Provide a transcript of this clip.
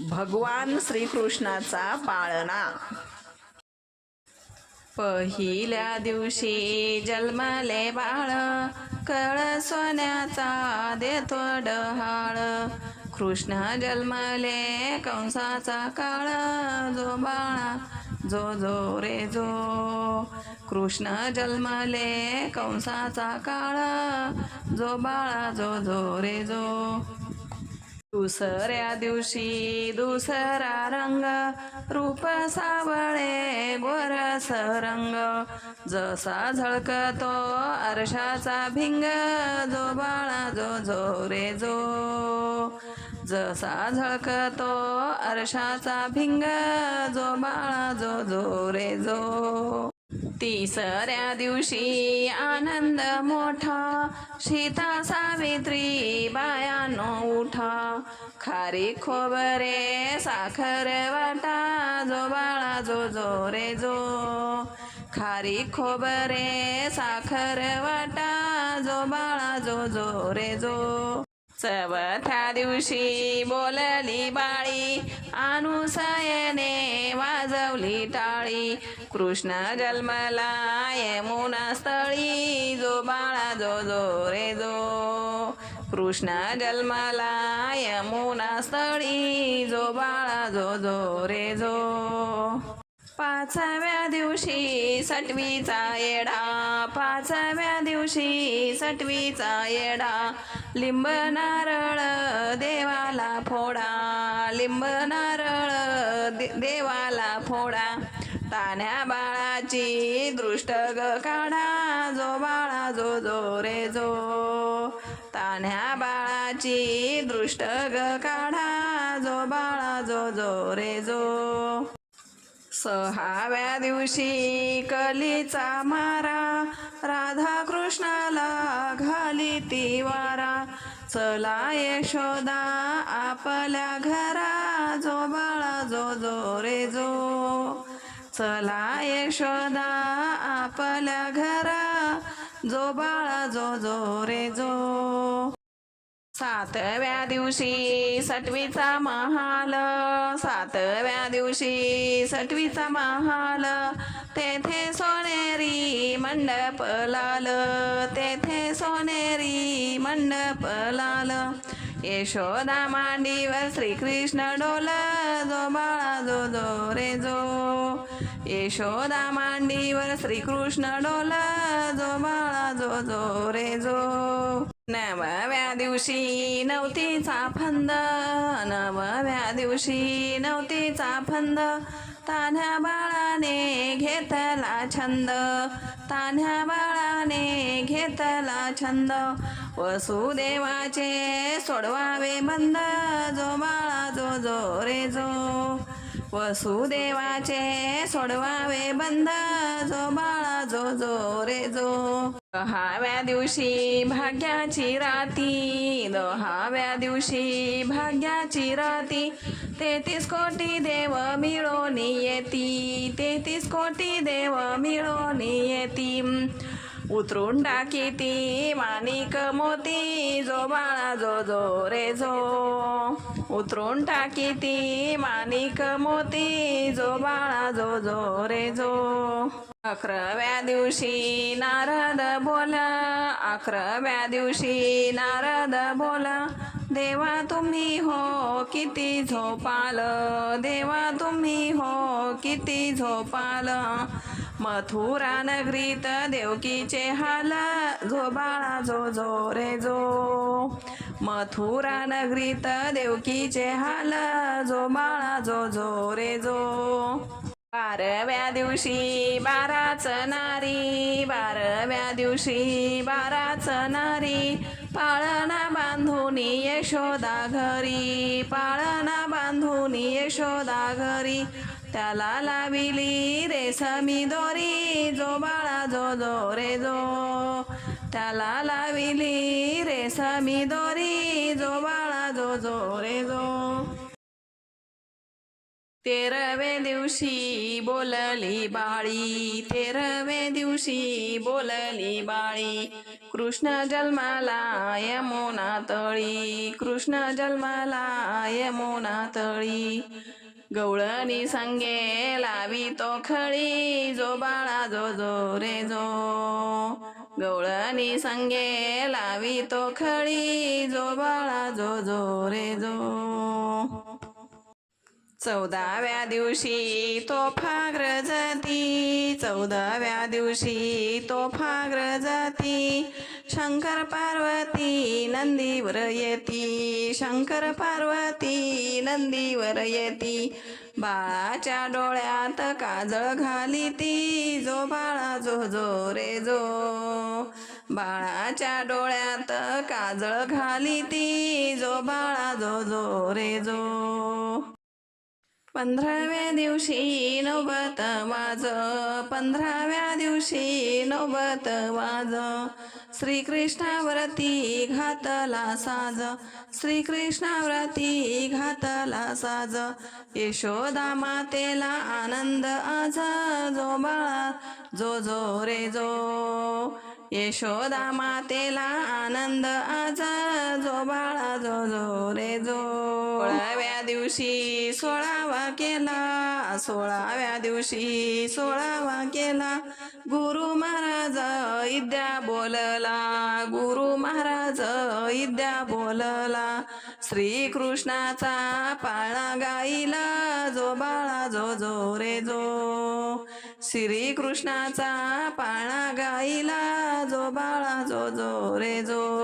भगवान श्रीकृष्णाचा पाळणा. पहिल्या दिवशी जन्मले बाळ कळ सोन्याचा देतो डहाळ. कृष्ण जन्मले कंसाचा काळ जो बाळा जो जो रे जो. कृष्ण जन्मले कंसाचा काळ जो बाळा जो जो रे जो. दुसऱ्या दिवशी दुसरा रंग रूप सावळे गोरस रंग जसा झळकतो आरशाचा भिंग जो बाळा जो जो रे जो. जसा झळकतो आरशाचा भिंग जो बाळा जो जो रे जो. तिसऱ्या दिवशी आनंद मोठा. सीता सावित्री बायानो उठा. खारी खोबरे साखर वाटा जो बाळा जो जो रे जो. खारी खोबरे साखर वाटा जो बाळा जो जो रे जो. चवथ्या दिवशी बोलली बाळी. अनुसयने वाजवली टाळी. कृष्ण जन्मला यमुना स्थळी जो बाळा जो जो रे जो. कृष्ण जन्मला यमुना स्थळी जो बाळा जो जो रे जो. पाचव्या दिवशी सटवीचा येडा पाचव्या दिवशी सटवीचा येडा. लिंब नारळ देवाला फोडा लिंब नारळ दे- देवाला फोडा. तान्या बाळाची दृष्ट ग काढा जो बाळा जो जो रे जो. तान्या बाळाची दृष्ट ग काढा जो बाळा जो जो रे जो. सहाव्या दिवशी कलीचा मारा राधा कृष्णाला घाली ती वारा. चला यशोदा आपल्या घरा जो बाळा जो जो रे जो. चला यशोदा आपल्या घरा जो बाळा जो जो रे जो. सातव्या दिवशी सटवीचा महाल सातव्या दिवशी सटवीचा महाल तेथे सोनेरी मंडप लाल तेथे सोनेरी मंडप लाल. यशोदा मांडीवर श्रीकृष्ण डोल जो बाळा जो जो रे जो. यशोदा मांडीवर श्रीकृष्ण डोल जो बाळा जो जो रे जो. नवव्या दिवशी नवतीचा फंद नवव्या दिवशी नवतीचा फंद. तान्ह्या बाळाने घेतला छंद तान्ह्या बाळाने घेतला छंद. वसुदेवाचे सोडवावे बंद जो बाळा जो जो रे जो. वसुदेवाचे सोडवावे बंद जो बाळा जो जो रे जो. दहाव्या दिवशी भाग्याची राती दहाव्या दिवशी भाग्याची राती. तेहतीस कोटी देव मिळून येती तेहतीस कोटी देव मिळून येती. उतरून टाकी ती माणिक मोती जो बाळा जो जो रे जो. उतरून टाकी ती माणिक मोती जो बाळा जो जो रे जो. अकराव्या दिवशी नारद बोला अकराव्या दिवशी नारद बोला देवा तुम्ही हो किती झोपाल देवा तुम्ही हो किती झोपाल. मथुरा नगरीत देवकीचे हाल झोबाळा जो जो रे जो. मथुरा नगरीत देवकीचे हाल जो बाळा जो जो रे जो. बाराव्या दिवशी बाराच नारी बाराव्या दिवशी बाराच नारी पाळणा बांधून यशोदा घरी पाळणा बांधून यशोदा घरी. त्याला लाविली रेशमी दोरी जो बाळा जो जो रे जो. त्याला लाविली रेशमी दोरी जो बाळा जो जो रे जो. तेरवे दिवशी बोलली बाळी. तेरवे दिवशी बोलली बाळी. कृष्ण जन्माला यमुना तळी. कृष्ण जन्माला यमुना तळी. गवळणी संगे लावी तो खळी. जो बाळा जो जो रे जो. गवळणी संगे लावी तो खळी. जो बाळा जो जो रे जो. चौदाव्या दिवशी तोफा जाती. चौदाव्या दिवशी तोफा जाती. शंकर पार्वती नंदीवर येती. शंकर पार्वती नंदीवर येती. बाळाच्या डोळ्यात काजळ घाली ती. जो बाळा जो जो रे जो. बाळाच्या डोळ्यात काजळ घाली ती. जो बाळा जो जो रे जो. पंधराव्या दिवशी नोबत वाज पंधराव्या दिवशी नोबत वाज श्रीकृष्णावरती घातला साज. श्रीकृष्णावरती घातला साज. यशोदा मातेला आनंद आज जो बाळा जो जो रे जो. यशोदा मातेला आनंद आज जो बाळा जो जो रे जो. दिवशी सोळावा केला सोळाव्या दिवशी सोळावा केला. गुरु महाराज इद्या बोलला गुरु महाराज इद्या बोलला. श्रीकृष्णाचा पाळणा गाईला जो बाळा जो जो रे जो. श्रीकृष्णाचा पाळणा गाईला जो बाळा जो जो रे जो.